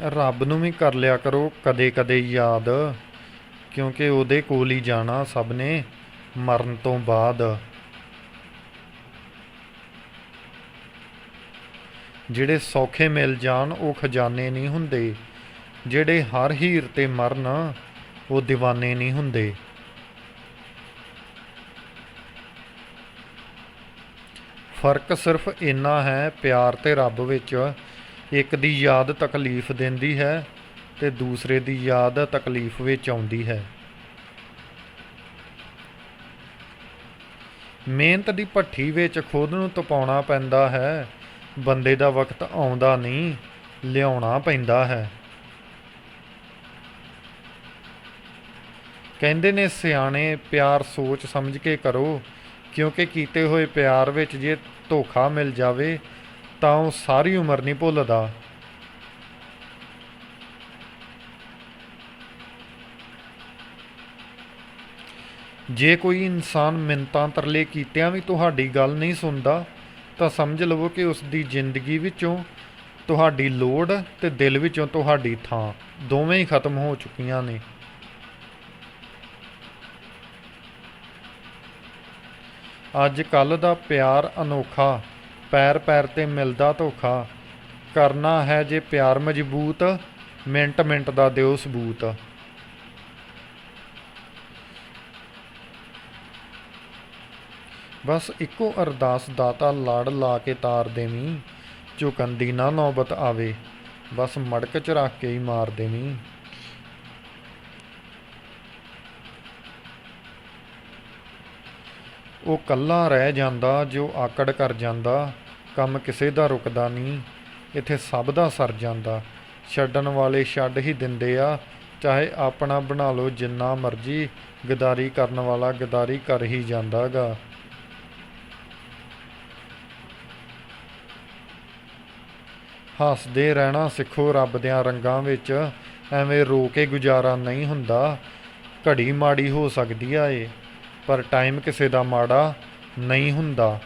ਰੱਬ ਨੂੰ ਵੀ ਕਰ ਲਿਆ ਕਰੋ ਕਦੇ-ਕਦੇ ਯਾਦ, ਕਿਉਂਕਿ ਉਹਦੇ ਕੋਲ ਹੀ ਜਾਣਾ ਸਭ ਨੇ ਮਰਨ ਤੋਂ ਬਾਅਦ। ਜਿਹੜੇ ਸੌਖੇ ਮਿਲ ਜਾਣ, ਉਹ ਖਜ਼ਾਨੇ ਨਹੀਂ ਹੁੰਦੇ। ਜਿਹੜੇ ਹਰ ਹੀਰ ਤੇ ਮਰਨ, ਉਹ دیਵਾਨੇ ਨਹੀਂ ਹੁੰਦੇ। ਫ਼ਰਕ ਸਿਰਫ ਇੰਨਾ ਹੈ ਪਿਆਰ ਤੇ ਰੱਬ ਵਿੱਚ ਇੱਕ ਦੀ ਯਾਦ ਤਕਲੀਫ ਦਿੰਦੀ ਹੈ ਤੇ ਦੂਸਰੇ ਦੀ ਯਾਦ ਤਕਲੀਫ ਵਿੱਚ ਆਉਂਦੀ ਹੈ। ਮਿਹਨਤ ਦੀ ਭੱਠੀ ਵਿੱਚ ਖੁਦ ਨੂੰ ਤਪਾਉਣਾ ਪੈਂਦਾ ਹੈ। ਬੰਦੇ ਦਾ ਵਕਤ ਆਉਂਦਾ ਨਹੀਂ, ਲਿਆਉਣਾ ਪੈਂਦਾ ਹੈ। ਕਹਿੰਦੇ ਨੇ, ਸਿਆਣੇ ਪਿਆਰ ਸੋਚ ਸਮਝ ਕੇ ਕਰੋ, ਕਿਉਂਕਿ ਕੀਤੇ ਹੋਏ ਪਿਆਰ ਵਿੱਚ ਜੇ ਧੋਖਾ ਮਿਲ ਜਾਵੇ ਤਾਂ ਉਹ ਸਾਰੀ ਉਮਰ ਨਹੀਂ ਭੁੱਲਦਾ। ਜੇ ਕੋਈ ਇਨਸਾਨ ਮਿੰਤਾਂ ਤਰਲੇ ਕੀਤਿਆਂ ਵੀ ਤੁਹਾਡੀ ਗੱਲ ਨਹੀਂ ਸੁਣਦਾ, ਤਾਂ ਸਮਝ ਲਵੋ ਕਿ ਉਸ ਦੀ ਜ਼ਿੰਦਗੀ ਵਿੱਚੋਂ ਤੁਹਾਡੀ ਲੋੜ ਤੇ ਦਿਲ ਵਿੱਚੋਂ ਤੁਹਾਡੀ ਥਾਂ ਦੋਵੇਂ ਹੀ ਖਤਮ ਹੋ ਚੁੱਕੀਆਂ ਨੇ। ਅੱਜ ਕੱਲ ਦਾ ਪਿਆਰ ਅਨੋਖਾ ਪੈਰ ਪੈਰ ਤੇ ਮਿਲਦਾ ਧੋਖਾ। ਕਰਨਾ ਹੈ ਜੇ ਪਿਆਰ ਮਜ਼ਬੂਤ, ਮਿੰਟ ਮਿੰਟ ਦਾ ਦਿਓ ਸਬੂਤ। ਬਸ ਇੱਕੋ ਅਰਦਾਸ ਦਾਤਾ ਲੜ ਲਾ ਕੇ ਤਾਰ ਦੇਵੀਂ ਝੁਕਣ ਦੀ ਨਾ ਨੌਬਤ ਆਵੇ, ਬਸ ਮੜਕ ਚ ਰੱਖ ਕੇ ਹੀ ਮਾਰ ਦੇਵੀਂ। ਉਹ ਕੱਲਾ ਰਹਿ ਜਾਂਦਾ, ਜੋ ਆਕੜ ਕਰ ਜਾਂਦਾ, ਕੰਮ ਕਿਸੇ ਦਾ ਰੁਕਦਾ ਨਹੀਂ, ਇੱਥੇ ਸਭ ਦਾ ਸਰ ਜਾਂਦਾ। ਛੱਡਣ ਵਾਲੇ ਛੱਡ ਹੀ ਦਿੰਦੇ ਆ, ਚਾਹੇ ਆਪਣਾ ਬਣਾ ਲਓ ਜਿੰਨਾ ਮਰਜ਼ੀ, ਗਦਾਰੀ ਕਰਨ ਵਾਲਾ ਗਦਾਰੀ ਕਰ ਹੀ ਜਾਂਦਾਗਾ। ਹੱਸਦੇ ਰਹਿਣਾ ਸਿੱਖੋ ਰੱਬ ਦਿਆਂ ਰੰਗਾਂ ਵਿੱਚ, ਐਵੇਂ ਰੋ ਕੇ ਗੁਜ਼ਾਰਾ ਨਹੀਂ ਹੁੰਦਾ, ਘੜੀ ਮਾੜੀ ਹੋ ਸਕਦੀ ਆ ਏ। ਪਰ ਟਾਈਮ ਕਿਸੇ ਦਾ ਮਾੜਾ ਨਹੀਂ ਹੁੰਦਾ।